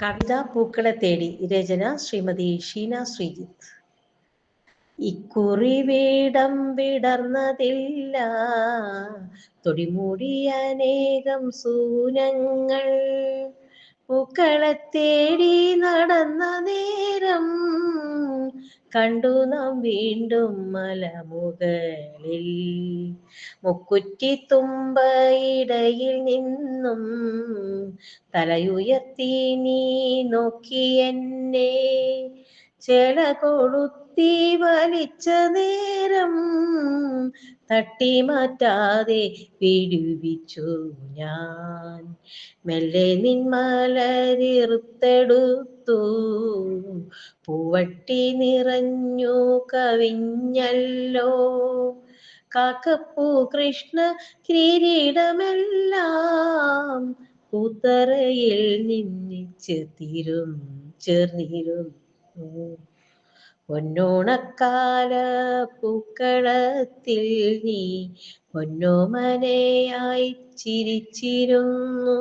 കവിത പൂക്കളെ തേടി രചന ശ്രീമതി ഷീന ശ്രീജിത്ത്. ഇക്കുറി വീടം വിടർന്നതില്ല. തൊടിമൂടി അനേകം സൂനങ്ങൾ. പൂക്കളെ തേടി നടന്ന നേരം കണ്ടു നാം വീണ്ടും മലമുകളിൽ. മുക്കുറ്റി തുമ്പയിടയിൽ നിന്നും തലയുയർത്തി നീ നോക്കി എന്നെ. ചെല കൊളുത്തി വലിച്ച നേരം തട്ടി മാറ്റാതെ വിടുവിച്ചു ഞാൻ. മെല്ലെ നിന്മലരിറുത്തെടുത്തു പൂവട്ടി നിറഞ്ഞു കവിഞ്ഞല്ലോ. കാക്കപ്പൂ കൃഷ്ണ കിരീടമെല്ലാം പൂത്തറയിൽ നിന്നിച്ച് തീരും ചേർന്നിരുന്നു പൊന്നോണക്കാല പൂക്കളത്തിൽ നീ പൊന്നോമനയായി ചിരിച്ചിരുന്നു.